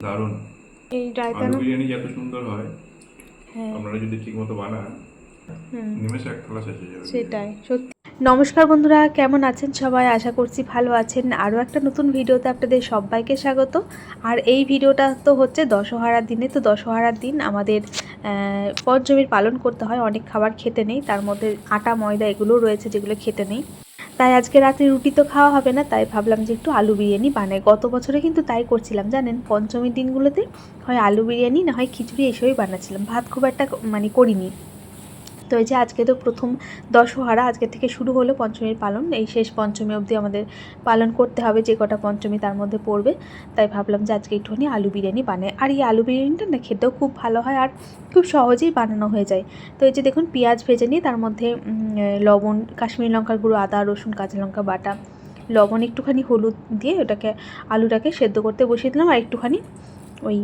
দারুণ। এই রায়তা আলু বিরিয়ানি এত সুন্দর হয় হ্যাঁ। আপনারা যদি ঠিক মতো বানান নিমেষে এক থালা শেষ হয়ে যাবে সেটাই সত্যি। নমস্কার বন্ধুরা কেমন আছেন সবাই? আশা করছি ভালো আছেন। আরও একটা নতুন ভিডিওতে আপনাদের সবাইকে স্বাগত। আর এই ভিডিওটা তো হচ্ছে দশহারার দিনে। তো দশহারার দিন আমাদের আহ, পঞ্চমীর পালন করতে হয়। অনেক খাবার খেতে নেই। তার মধ্যে আটা ময়দা এগুলোও রয়েছে যেগুলো খেতে নেই। তাই আজকে রাতে রুটি তো খাওয়া হবে না, তাই ভাবলাম যে একটু আলু বিরিয়ানি বানাই। গত বছরে কিন্তু তাই করছিলাম, জানেন? পঞ্চমীর দিনগুলোতে হয় আলু বিরিয়ানি, না হয় খিচুড়ি, এসবই বানাচ্ছিলাম। ভাত খুব একটা মানে করিনি। তো এই যে আজকে তো প্রথম দশহারা, আজকে থেকে শুরু হলো পঞ্চমীর পালন। এই শেষ পঞ্চমী অবধি আমাদের পালন করতে হবে, যে কটা পঞ্চমী তার মধ্যে পড়বে। তাই ভাবলাম যে আজকে একটুখানি আলু বিরিয়ানি বানাই। আর এই আলু বিরিয়ানিটা না খেতেও খুব ভালো হয় আর খুব সহজেই বানানো হয়ে যায়। তো এই যে দেখুন, পেঁয়াজ ভেজে নিয়ে তার মধ্যে লবণ, কাশ্মীরি লঙ্কার গুঁড়ো, আদা, রসুন, কাঁচা লঙ্কা বাটা, লবণ একটুখানি হলুদ দিয়ে ওটাকে, আলুটাকে সেদ্ধ করতে বসিয়ে দিলাম। আর একটুখানি ওই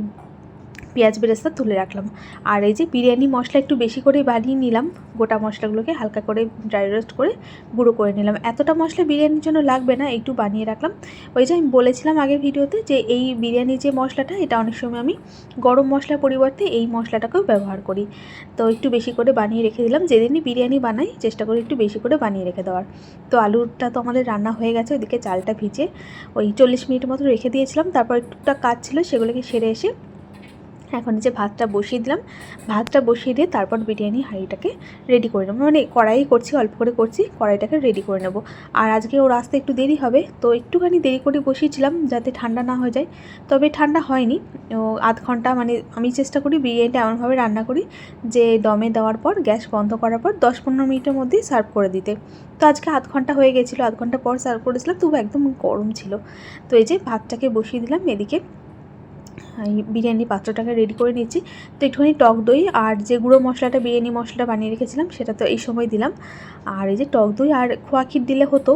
পেঁয়াজ বেরেস্তা তুলে রাখলাম। আর এই যে বিরিয়ানি মশলা একটু বেশি করে বানিয়ে নিলাম, গোটা মশলাগুলোকে হালকা করে ড্রাই রোস্ট করে গুঁড়ো করে নিলাম। এতটা মশলা বিরিয়ানির জন্য লাগবে না, একটু বানিয়ে রাখলাম। ওই যে আমি বলেছিলাম আগের ভিডিওতে যে এই বিরিয়ানির যে মশলাটা, এটা অনেক সময় আমি গরম মশলার পরিবর্তে এই মশলাটাকেও ব্যবহার করি। তো একটু বেশি করে বানিয়ে রেখে দিলাম। যেদিনই বিরিয়ানি বানাই, চেষ্টা করি একটু বেশি করে বানিয়ে রেখে দেওয়ার। তো আলুটা তো আমাদের রান্না হয়ে গেছে, ওইদিকে চালটা ভিজে ওই চল্লিশ মিনিট মতো রেখে দিয়েছিলাম। তারপর একটুটা কাজ ছিল, সেগুলোকে সেরে এসে এখন যে ভাতটা বসিয়ে দিলাম, ভাতটা বসিয়ে দিয়ে তারপর বিরিয়ানি হাঁড়িটাকে রেডি করে নেব। মানে কড়াই করছি, অল্প করে করছি, কড়াইটাকে রেডি করে নেব। আর আজকে ওর আসতে একটু দেরি হবে, তো একটুখানি দেরি করে বসিয়েছিলাম যাতে ঠান্ডা না হয়ে যায়। তবে ঠান্ডা হয়নি, ও আধ ঘণ্টা মানে আমি চেষ্টা করি বিরিয়ানিটা এমনভাবে রান্না করি যে দমে দেওয়ার পর, গ্যাস বন্ধ করার পর দশ পনেরো মিনিটের মধ্যেই সার্ভ করে দিতে। তো আজকে আধ ঘণ্টা হয়ে গেছিল, আধ ঘণ্টা পর সার্ভ করেছিলাম, তবু একদম গরম ছিল। তো এই যে ভাতটাকে বসিয়ে দিলাম এদিকে। এই বিরিয়ানি পাত্রটাকে রেডি করে নিয়েছি তো একটুখানি টক দই আর যে গুঁড়ো মশলাটা, বিরিয়ানি মশলাটা বানিয়ে রেখেছিলাম, সেটা তো এই সময় দিলাম। আর এই যে টক দই আর খোয়া ক্ষীর দিলে হতো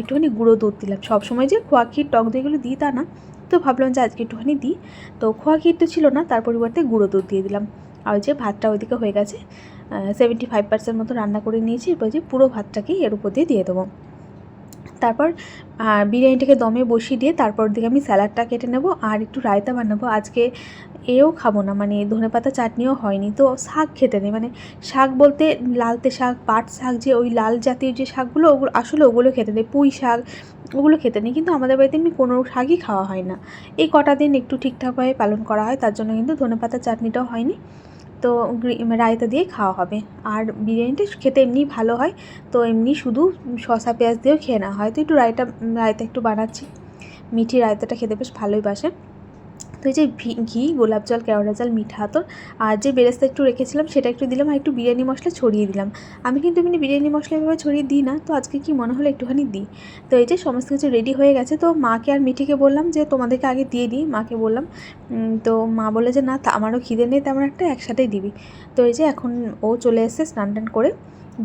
একটুখানি গুঁড়ো দুধ দিলাম। সব সময় যে খোয়া ক্ষীর, টক দইগুলো দিই তা না। তো ভাবলাম যে আজকে একটুখানি দিই। তো খোয়া ক্ষীর তো ছিল না, তার পরিবর্তে গুঁড়ো দুধ দিয়ে দিলাম। আর যে ভাতটা ওইদিকে হয়ে গেছে সেভেন্টি ফাইভ পার্সেন্ট মতো রান্না করে নিয়েছি। এরপর যে পুরো ভাতটাকেই এর উপর দিয়ে দিয়ে দেবো। তারপর বিরিয়ানিটাকে দমে বসিয়ে দিয়ে তারপর দিকে আমি স্যালাডটা কেটে নেব আর একটু রায়তা বানাবো। আজকে এও খাব না মানে ধনেপাতা চাটনিও হয়নি। তো শাক খেতে নেই মানে শাক বলতে লালতে শাক, পাট শাক, যে ওই লাল জাতীয় যে শাকগুলো, ওগুলো আসলে ওগুলো খেতে নেই। পুঁই শাক, ওগুলো খেতে নেই। কিন্তু আমাদের বাড়িতে এমনি কোনো শাকই খাওয়া হয় না। এই কটা দিন একটু ঠিকঠাকভাবে পালন করা হয়, তার জন্য কিন্তু ধনেপাতা চাটনিটাও হয়নি। তো রায়তা দিয়ে খাওয়া হবে। আর বিরিয়ানিটা খেতে এমনি ভালো হয়, তো এমনি শুধু শসা পেঁয়াজ দিয়েও খেয়ে নেওয়া হয়। তো একটু রায়তা রায়তা একটু বানাচ্ছি। মিঠি রায়তাটা খেতে বেশ ভালোই বাসে। তো এই যে ঘি, গোলাপ জল, কেওড়া জল, মিঠা আতর আর যে বেরেস্তা একটু রেখেছিলাম সেটা একটু দিলাম আর একটু বিরিয়ানি মশলা ছড়িয়ে দিলাম। আমি কিন্তু এমনি বিরিয়ানি মশলা এভাবে ছড়িয়ে দিই না, তো আজকে কি মনে হলো একটুখানি দিই। তো এই যে সমস্ত কিছু রেডি হয়ে গেছে, তো মাকে আর মিঠিকে বললাম যে তোমাদেরকে আগে দিয়ে দিই। মাকে বললাম তো মা বলে যে না আমারও খিদে নেই, তেমন একটা একসাথেই দিবি। তো এই যে এখন ও চলে এসেছে স্নান টান করে।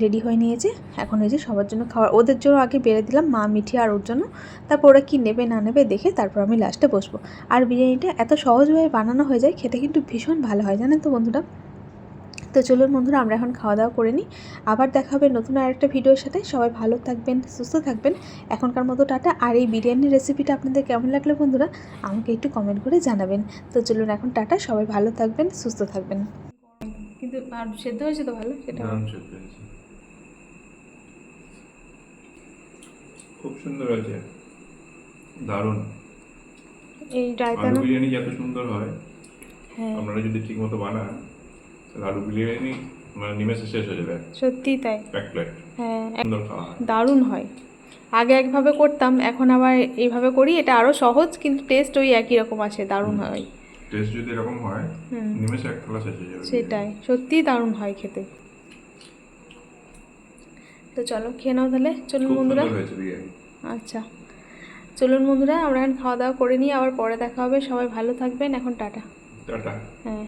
রেডি হয়ে নিয়েছে। এখন এই যে সবার জন্য খাবার ওদের জন্য আগে বেড়ে দিলাম মা মিঠি আর ওর জন্য। তারপর ওরা কী নেবে না নেবে দেখে তারপর আমি লাস্টে বসবো। আর বিরিয়ানিটা এত সহজভাবে বানানো হয়ে যায় খেতে কিন্তু ভীষণ ভালো হয় জানেন তো বন্ধুরা? তো চলুন বন্ধুরা আমরা এখন খাওয়া দাওয়া করে নিই। আবার দেখা হবে নতুন আর একটা ভিডিওর সাথে। সবাই ভালো থাকবেন সুস্থ থাকবেন। এখনকার মতো টাটা। আর এই বিরিয়ানির রেসিপিটা আপনাদের কেমন লাগল বন্ধুরা আমাকে একটু কমেন্ট করে জানাবেন। তো চলুন এখন টাটা। সবাই ভালো থাকবেন সুস্থ থাকবেন। কিন্তু আর সেদ্ধ হয়েছে তো ভালো? সেটা দারুণ সেদ্ধ হয়েছে খুব সুন্দর হয়েছে দারুণ। এই বিরিয়ানি এত সুন্দর হয় হ্যাঁ। আপনারা যদি বানান তাহলে আলু বিরিয়ানি মানে নিমেষে শেষ হয়ে যাবে। সত্যিই তাই। এক প্লেট হ্যাঁ দারুণ হয়। আগে একভাবে করতাম এখন আবার এইভাবে করি। এটা আরও সহজ কিন্তু টেস্ট ওই একই রকম আসে দারুণ হয়। টেস্ট যদি এরকম হয় নিমেষে এক থালা শেষ হয়ে যাবে সেটাই। সত্যিই দারুণ হয় খেতে। তো চলো খেয়ে নাও তাহলে। চলুন বন্ধুরা। আচ্ছা। চলুন বন্ধুরা আমরা এখন খাওয়া দাওয়া করে নিই আবার পরে দেখা হবে। সবাই ভালো থাকবেন এখন টাটা। টাটা। হ্যাঁ।